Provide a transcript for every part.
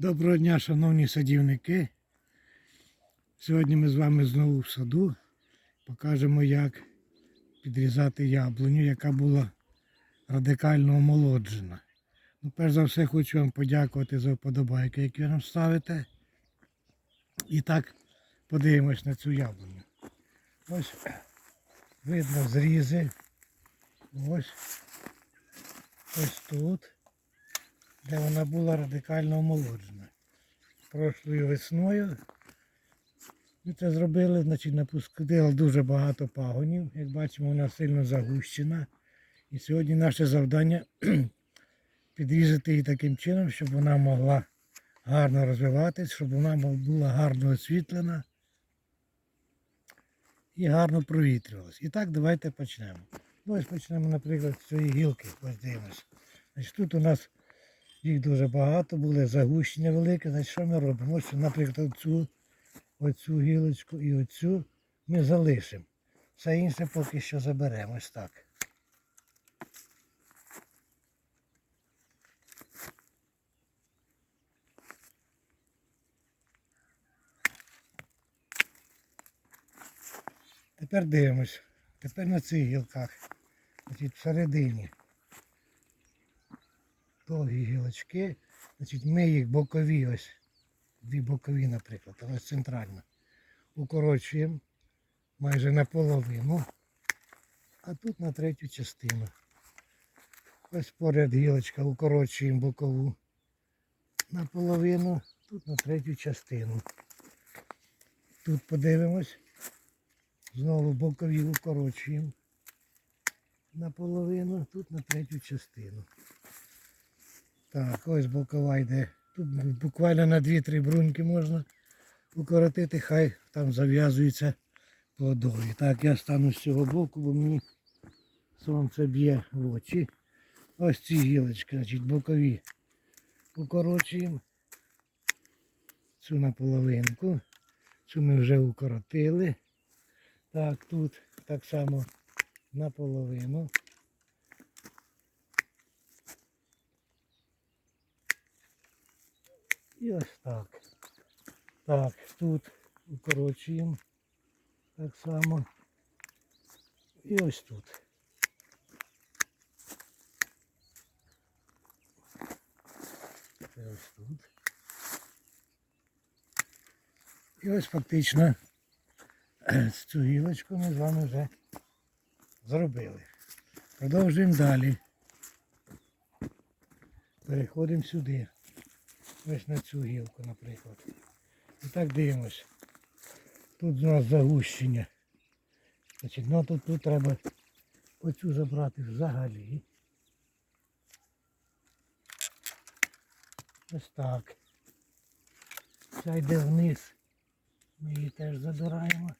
Доброго дня, шановні садівники. Сьогодні ми з вами знову в саду. Покажемо, як підрізати яблуню, яка була радикально омолоджена. Ну, перш за все, хочу вам подякувати за вподобайки, які ви нам ставите. І так подивимось на цю яблуню. Ось видно зрізи. Ось ось тут де вона була радикально омолоджена. Прошлою весною ми це зробили, значить напустили дуже багато пагонів. Як бачимо, вона сильно загущена. І сьогодні наше завдання підрізати її таким чином, щоб вона могла гарно розвиватись, щоб вона була гарно освітлена і гарно провітрювалась. І так давайте почнемо. Ну, ось почнемо, наприклад, з цієї гілки. Ось дивимось. Значить, тут у нас їх дуже багато, були загущення велике. Значить, що ми робимо? Ось, наприклад, оцю, оцю гілочку і оцю ми залишимо. Все інше поки що заберемо. Ось так. Тепер дивимось. Тепер на цих гілках. Значить, всередині довгі гілочки. Значить, ми їх бокові, ось, дві бокові, наприклад, ось центральна. Укорочуємо майже наполовину, а тут на третю частину. Ось поряд гілочка укорочуємо бокову наполовину, тут на третю частину. Тут подивимось. Знову бокові укорочуємо наполовину, тут на третю частину. Так, ось бокова йде. Тут буквально на 2-3 бруньки можна укоротити, хай там зав'язується плодові. Так, я стану з цього боку, бо мені сонце б'є в очі. Ось ці гілочки, значить, бокові укорочуємо. Цю наполовинку. Цю ми вже укоротили. Так, тут так само наполовину. І ось так. Так, тут укорочуємо так само. І ось тут. Це ось тут. І ось фактично цю гілочку ми з вами вже зробили. Продовжуємо далі. Переходимо сюди. Ось на цю гілку, наприклад. І так дивимось. Тут у нас загущення. Значить, ну тут, тут треба оцю забрати взагалі. Ось так. Ця йде вниз. Ми її теж забираємо.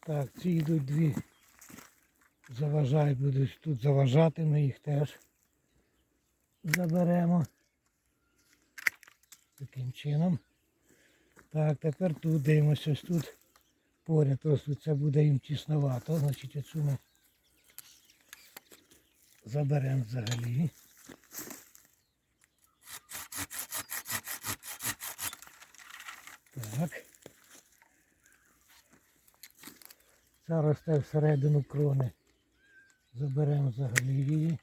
Так, ці йдуть дві заважають, будуть тут заважати, ми їх теж заберемо. Таким чином. Так, тепер тут дивимося, ось тут поряд, тут це буде їм тісновато, значить оцю ми заберемо взагалі. Так. Ця росте всередину крони. Заберемо взагалі її.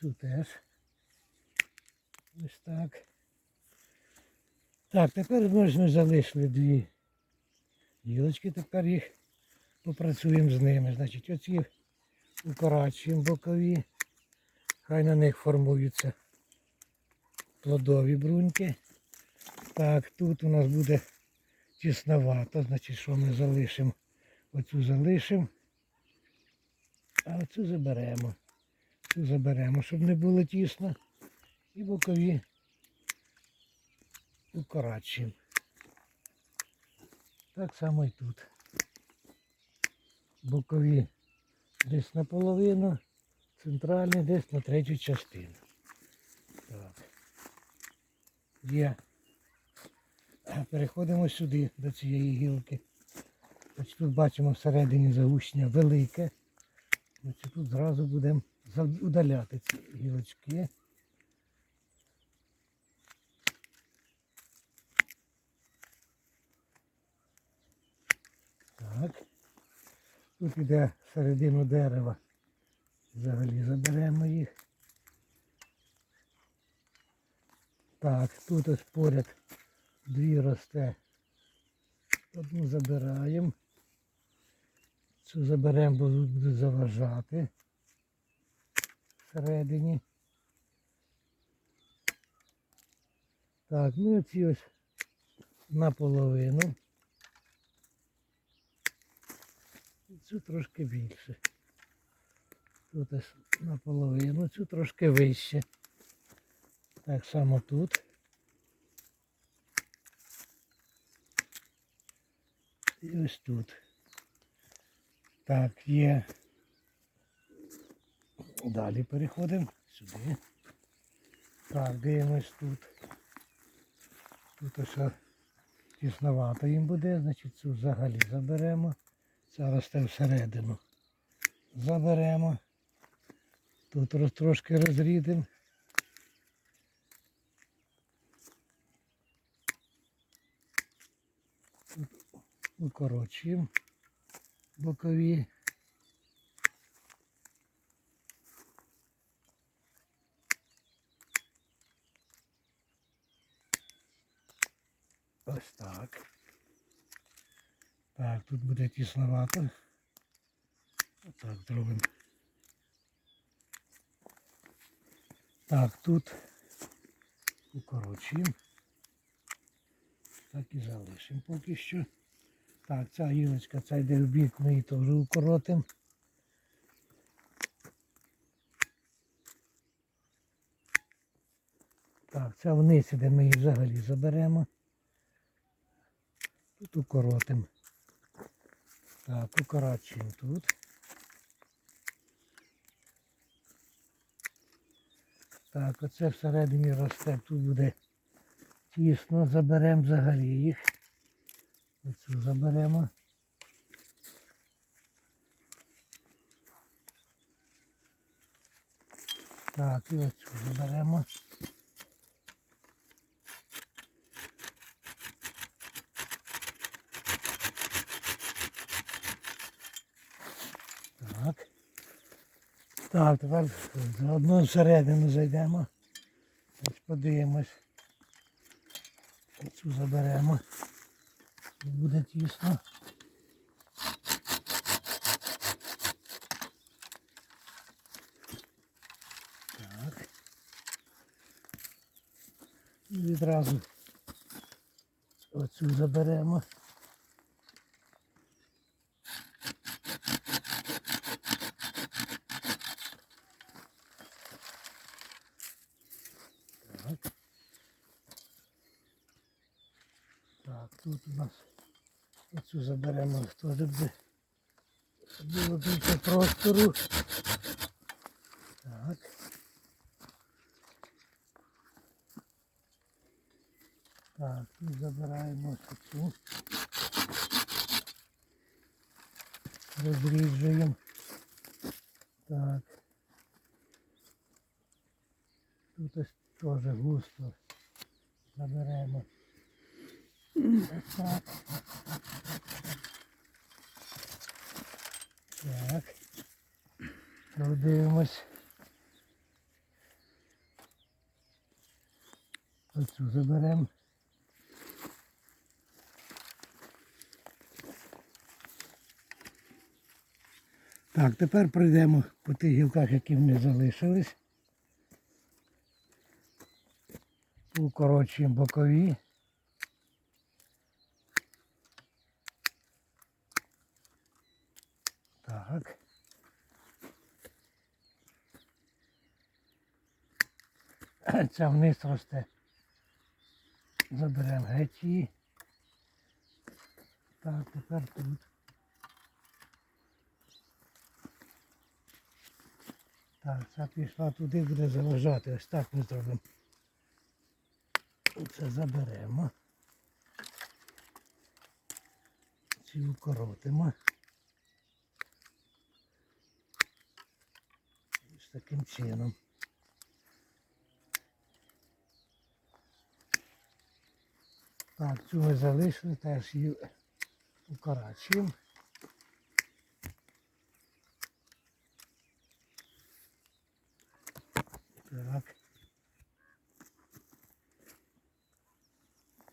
Цю теж. Ось так. Так, тепер ми залишили дві гілочки, тепер їх попрацюємо з ними. Значить, оці укорачуємо бокові. Хай на них формуються плодові бруньки. Так, тут у нас буде тісновато, значить, що ми залишимо? Оцю залишимо. А оцю заберемо. Цю заберемо, щоб не було тісно. І бокові укорачуємо. Так само і тут. Бокові десь наполовину, центральні десь на третю частину. Так. Є. Переходимо сюди, до цієї гілки. Значить, Тут бачимо всередині загущення велике. Значить, тут зразу будемо удаляти ці гілочки. Так. Тут іде середину дерева. Взагалі заберемо їх. Так, тут ось поряд дві росте. Одну забираємо. Цю заберемо, бо тут буде заважати всередині. Так, ну і ці ось наполовину. Цю трошки більше. Тут ось наполовину, цю трошки вище. Так само тут. І ось тут. Так, є. Далі переходимо сюди. Так, дивимось тут. Тут ось тісновато їм буде, значить цю взагалі заберемо. Ця росте всередину. Заберемо. Тут трошки розрідимо. Укорочуємо бокові. Ось так. Так, тут буде тісновато. Отак зробимо. Так, тут укорочуємо. Так і залишимо поки що. Так, ця гілочка, ця йде в бік, ми її теж укоротимо. Так, ця вниз іде, ми її взагалі заберемо. Тут укоротимо. Так, укорачуємо тут. Так, оце всередині росте, тут буде тісно, заберемо взагалі їх. Оцю заберемо. Так, і оцю заберемо. Так. Так, тепер заодно всередину зайдемо. Ось подивимось. Цю заберемо. Буде тісно. Так. І відразу оцю заберемо. Так. Так, тут у нас оцю заберемо, теж було більше простору. Так. Так, тут забираємо ось цю. Розріджуємо. Так. Тут ось теж густо. Заберемо. Ось так. Продивимось. Оцю заберемо. Так, тепер пройдемо по тих гілках, які в них залишились. Укорочуємо бокові. Так. Ця вниз росте. Заберемо геть. Так, тепер тут. Так, ця пішла туди, буде заважати. Ось так ми зробимо. Це заберемо. Цю укоротимо. Ось таким чином. Так, цю ми залишили, теж її укорачуємо. Так.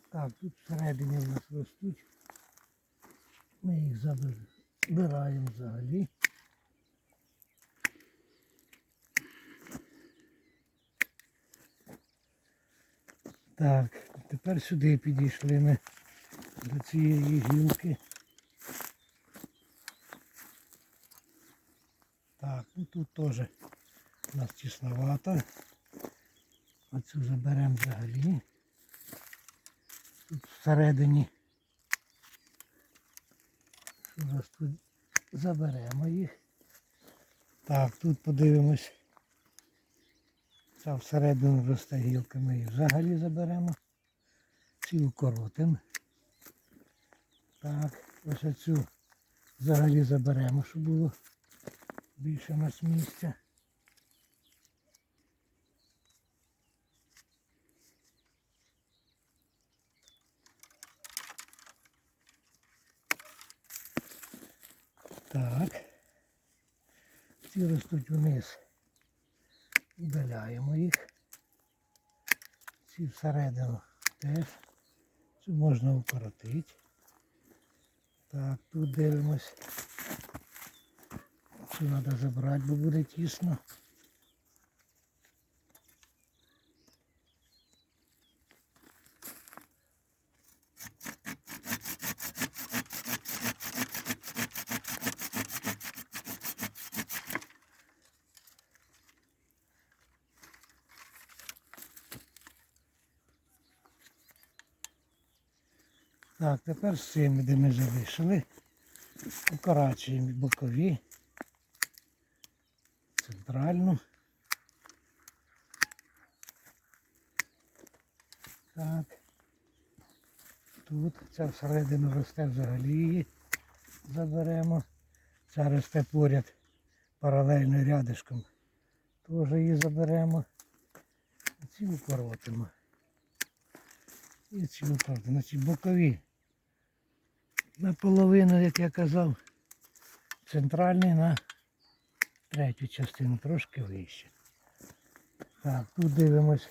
Так, тут всередині в нас ростуть. Ми їх забираємо взагалі. Так, тепер сюди підійшли ми до цієї гілки. Так, ну тут теж у нас тісновато. Оцю заберемо взагалі. Тут всередині. Що у нас тут заберемо їх. Так, тут подивимось. Ця всередину росте гілка, ми її взагалі заберемо. Ці укоротимо. Так, ось оцю взагалі заберемо, щоб було більше у нас місця. Так. Ці ростуть вниз. Удаляємо їх. Ці всередину теж. Можна укоротити. Так, тут дивимось. Цю треба забрати, бо буде тісно. Так, тепер з цими, де ми залишили, укорачуємо бокові, центральну. Так. Тут ця всередину росте взагалі її заберемо. Ця росте поряд паралельно рядишком. Теж її заберемо. Ці укоротимо. І ці укоротимо. Значить бокові наполовину, як я казав, центральний на третю частину, трошки вище. Так, тут дивимось,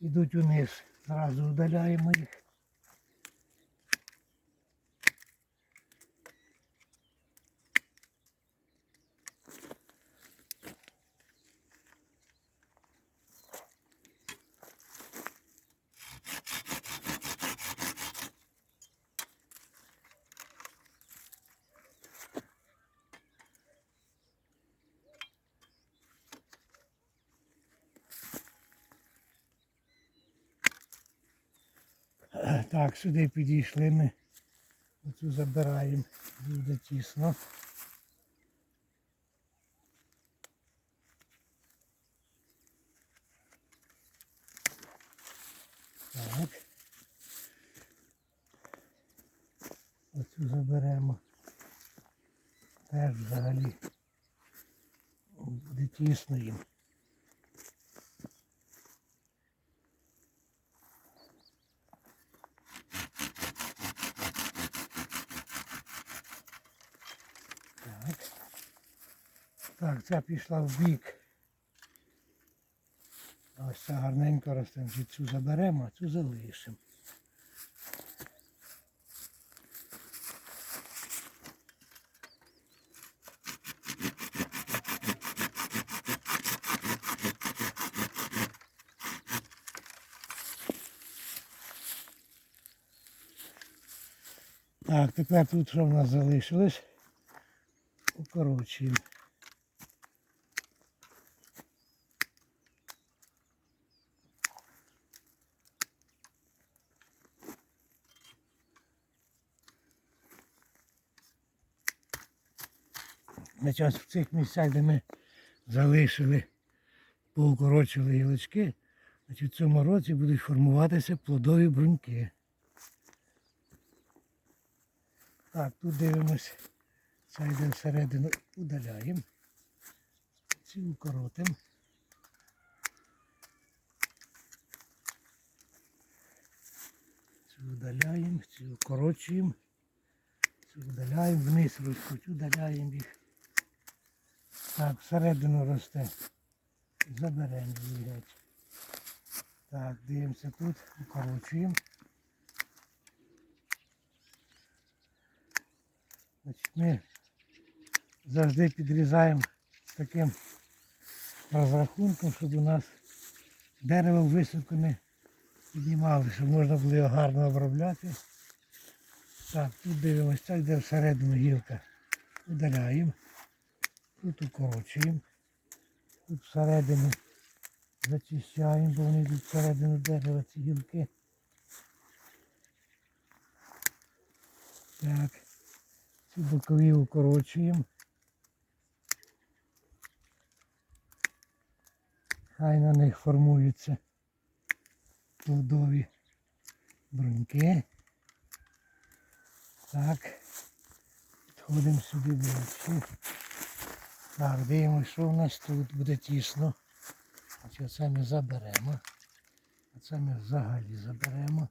йдуть униз, зразу удаляємо їх. Так, сюди підійшли ми. Оцю забираємо, буде тісно. Так. Оцю заберемо. Теж взагалі буде тісно їм. Так. Так, ця пішла в бік. Ось ця гарненько росте. Цю заберемо, а цю залишимо. Так, тепер тут що в нас залишилось? Укорочуємо. Значить, ось в цих місцях, де ми залишили, поукорочили гілочки, значить, в цьому році будуть формуватися плодові бруньки. Так, тут дивимось, це йде всередину, удаляємо. Цю укоротимо. Удаляємо, цю укорочуємо. Цю удаляємо, вниз ростуть, удаляємо їх. Так, всередину росте. Заберемо її геть. Так, дивимося тут, укорочуємо. Значить, ми завжди підрізаємо таким розрахунком, щоб у нас дерево високо не піднімали, щоб можна було його гарно обробляти. Так, тут дивимося, так йде всередину гілка. Удаляємо. Тут укорочуємо. Тут всередину зачищаємо, бо вони йдуть всередину дерева ці гілки. Так. Ці бокові укорочуємо. Хай на них формуються плодові бруньки. Так. Підходимо сюди ближче. Так, дивимося, що в нас тут буде тісно. Оце ми заберемо. Оце ми взагалі заберемо.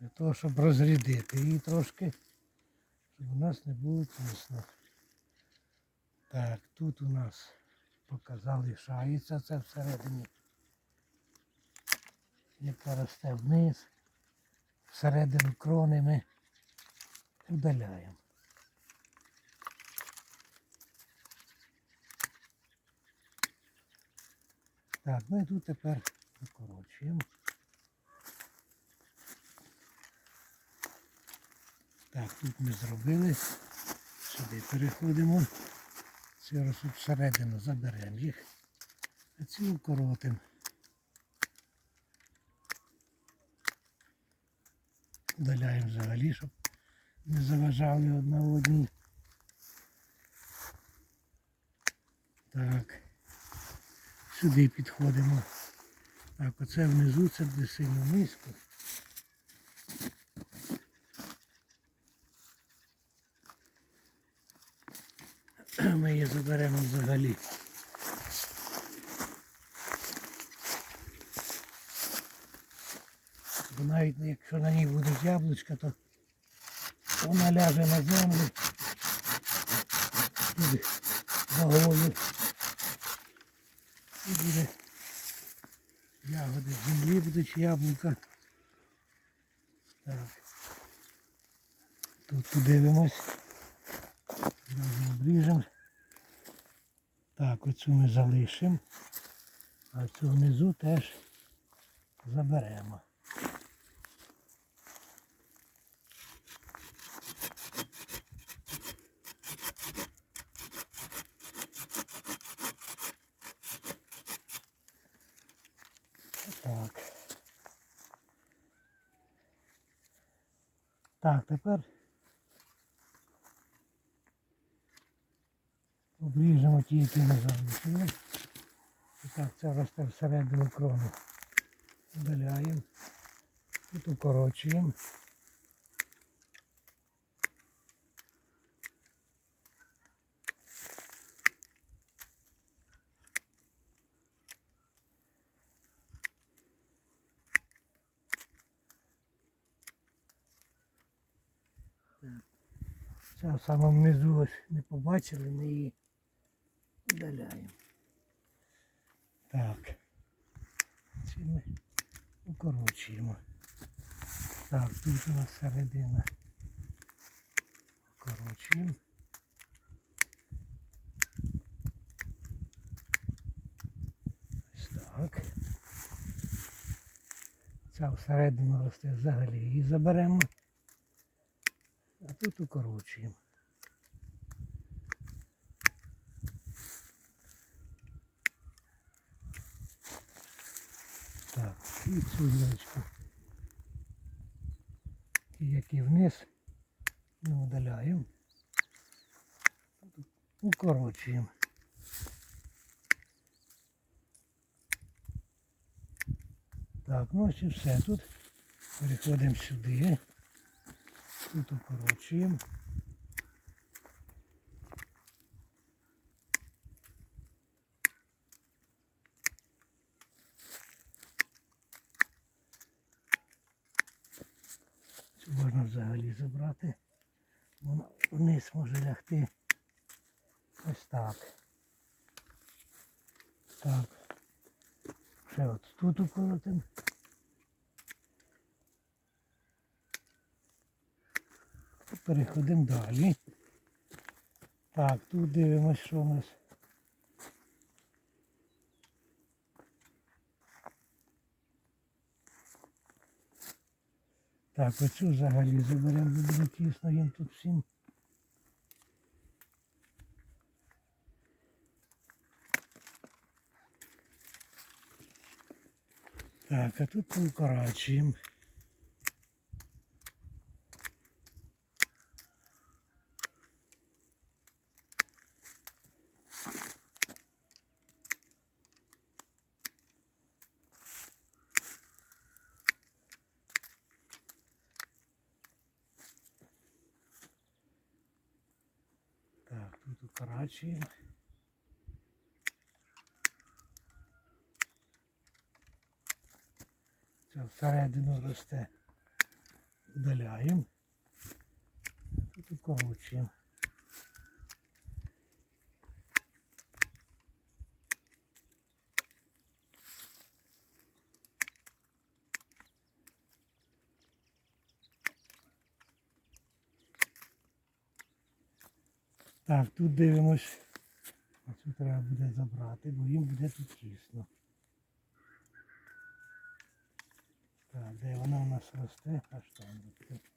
Для того, щоб розрядити її трошки, щоб у нас не було тісно. Так, тут у нас поки залишається це всередині. Яка росте вниз. Всередину крони ми удаляємо. Так, ну тут тепер викорочуємо. Так, тут ми зробили. Сюди переходимо. Це раз всередину заберемо їх. А ці укоротимо. Удаляємо взагалі, щоб не заважали одна одній. Так. Сюди підходимо. Так, оце внизу це буде сильно низько. Ми її заберемо взагалі. Бо навіть якщо на ній будуть яблучка, то вона ляже на землю під вагою і буде ягоди землі будуть яблука. Так. Тут подивимось. Зразу обріжемо. Так, оцю ми залишимо. А цю внизу теж заберемо. Так. Так, тепер обріжемо ті, які ми залишили. І так, це росте всередину крону. Удаляємо. Тут укорочуємо. Самому низу ось не побачили, ми її удаляємо. Так. Ці ми укорочуємо. Так, тут у нас середина. Укорочуємо. Ось так. Ця всередину росте взагалі її заберемо. А тут укорочуємо. Так, і цю гілочку. І які вниз ми удаляємо. Укорочуємо. Так, ну ось і все. Тут переходимо сюди. Тут укорочуємо. Забрати. Воно вниз може лягти. Ось так. Так. Ще от тут укоротим. Переходимо далі. Так, тут дивимось, що у нас. Так, оцю взагалі заберемо, буде тісно їм тут всім. Так, а тут поукорачуємо. Так, тут укорачуємо. Це всередину росте. Удаляємо. Тут укорочуємо. Так, тут дивимось. Оцю треба буде забрати, бо їм буде тут тісно. Так, де вона у нас росте? Аж там. росте.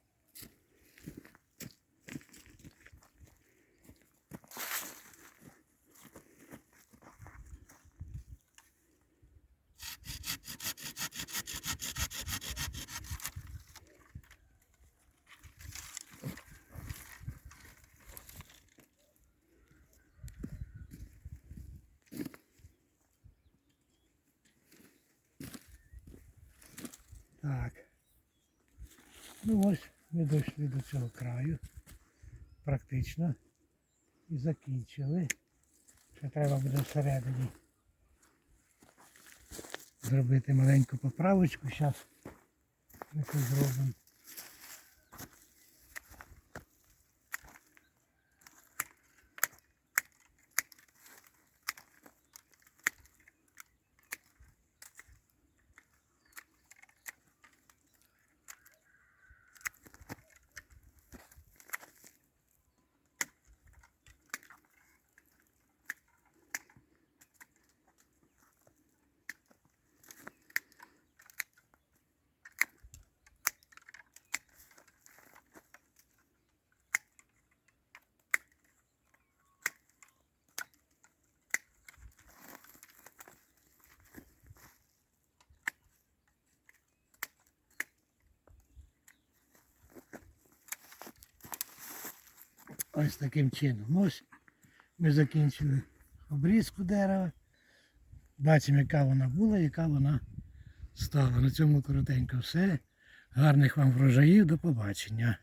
Так. Ну ось ми дійшли до цього краю. Практично. І закінчили. Ще треба буде всередині зробити маленьку поправочку. Зараз ми це зробимо. Ось таким чином. Ось ми закінчили обрізку дерева. Бачимо, яка вона була, яка вона стала. На цьому коротенько все. Гарних вам врожаїв, до побачення.